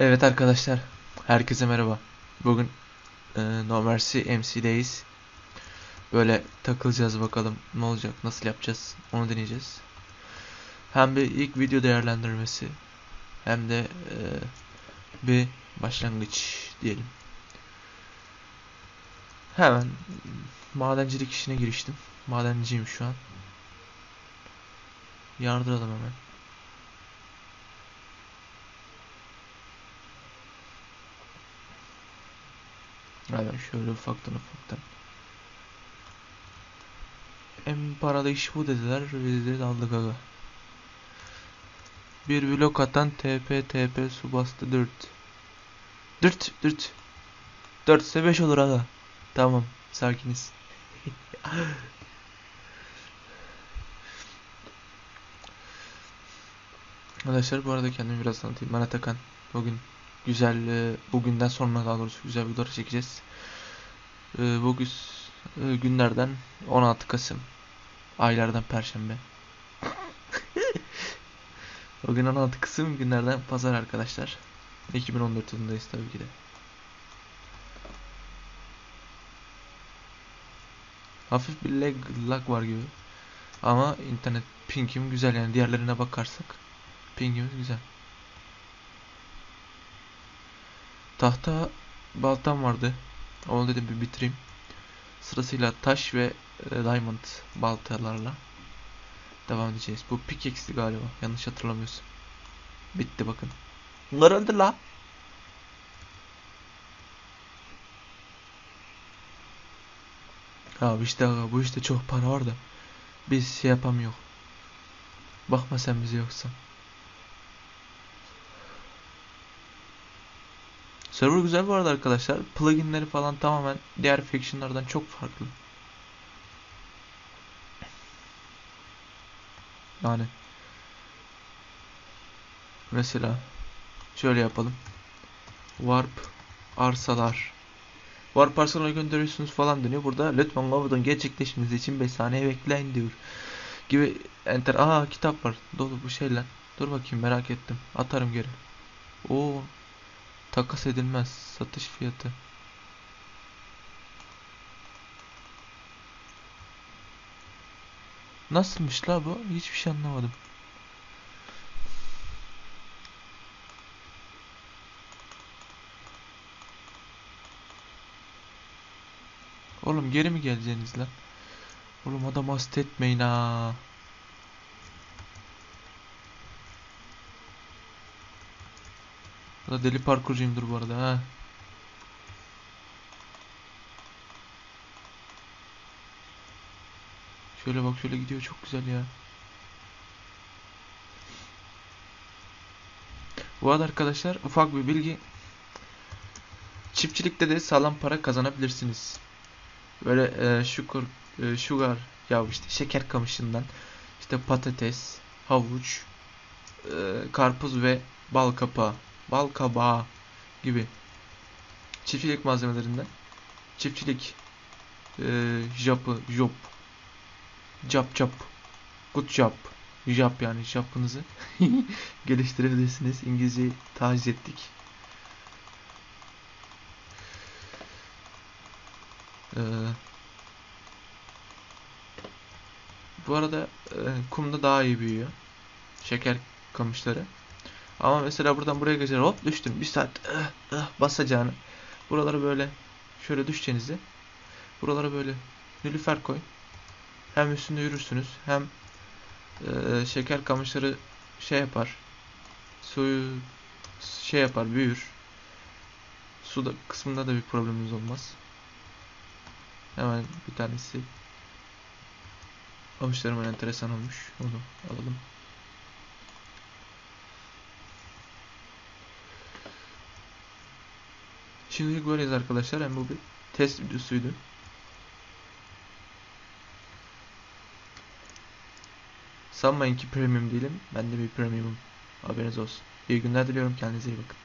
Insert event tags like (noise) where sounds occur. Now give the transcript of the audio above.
Evet arkadaşlar, herkese merhaba. Bugün e, No MC'deyiz. Böyle takılacağız bakalım ne olacak, nasıl yapacağız onu deneyeceğiz. Hem bir ilk video değerlendirmesi hem de e, bir başlangıç diyelim. Hemen madencilik işine giriştim. Madenciyim şu an. Yardıralım hemen. Hemen şöyle ufaktan ufaktan. En paralı iş bu dediler. Biz de aldık aga. Bir blok atan TP TP su bastı 4. 4 4. 4 ise 5 olur aga. Tamam sakiniz. (laughs) Arkadaşlar bu arada kendimi biraz tanıtayım. Ben Atakan. Bugün güzel, e, bugünden sonra daha doğrusu güzel videolar çekeceğiz. E, bugün e, günlerden 16 Kasım. Aylardan Perşembe. (laughs) Bugün 16 Kasım günlerden pazar arkadaşlar. 2014 yılındayız tabii ki de. Hafif bir lag, lag var gibi. Ama internet pingim güzel yani diğerlerine bakarsak pingimiz güzel. Tahta baltam vardı. Onu dedim bir bitireyim. Sırasıyla taş ve e, diamond baltalarla devam edeceğiz. Bu pickaxe'ti galiba. Yanlış hatırlamıyorsam. Bitti bakın. Bunlar öldü la. Abi işte aga, bu işte çok para var da biz şey yapamıyor. Bakma sen bize yoksa. Server güzel bu arada arkadaşlar. Pluginleri falan tamamen diğer factionlardan çok farklı. Yani mesela şöyle yapalım. Warp arsalar. Warp arsalara gönderiyorsunuz falan deniyor. Burada lütfen Love'dan gerçekleşmesi için 5 saniye bekleyin diyor. Gibi enter. Aa kitap var. Dolu bu şeyler. Dur bakayım merak ettim. Atarım geri. Oo Takas edilmez. Satış fiyatı. Nasılmış la bu? Hiçbir şey anlamadım. Oğlum geri mi geleceksiniz lan? Oğlum adam hasta etmeyin ha. Da deli parkurcuyumdur bu arada ha. Şöyle bak şöyle gidiyor çok güzel ya. Bu arada arkadaşlar ufak bir bilgi. Çiftçilikte de sağlam para kazanabilirsiniz. Böyle e, sugar, e, sugar ya işte şeker kamışından işte patates, havuç, e, karpuz ve bal kapağı bal kabağı gibi çiftçilik malzemelerinden çiftçilik e, japı, job cap cap good job job yani japınızı (laughs) geliştirebilirsiniz. İngilizceyi taciz ettik. Ee, bu arada e, kumda daha iyi büyüyor. Şeker kamışları. Ama mesela buradan buraya geçer hop düştün. Bir saat ıh, ıh, basacağını. Buraları böyle şöyle düşeceğinizi. Buralara böyle nilüfer koy. Hem üstünde yürürsünüz hem e, şeker kamışları şey yapar. Suyu şey yapar büyür. Suda kısmında da bir problemimiz olmaz. Hemen bir tanesi avuçlarıma enteresan olmuş. Onu alalım. Şimdilik böyleyiz arkadaşlar. Hem bu bir test videosuydu. Sanmayın ki premium değilim. Ben de bir premiumum. Haberiniz olsun. İyi günler diliyorum. Kendinize iyi bakın.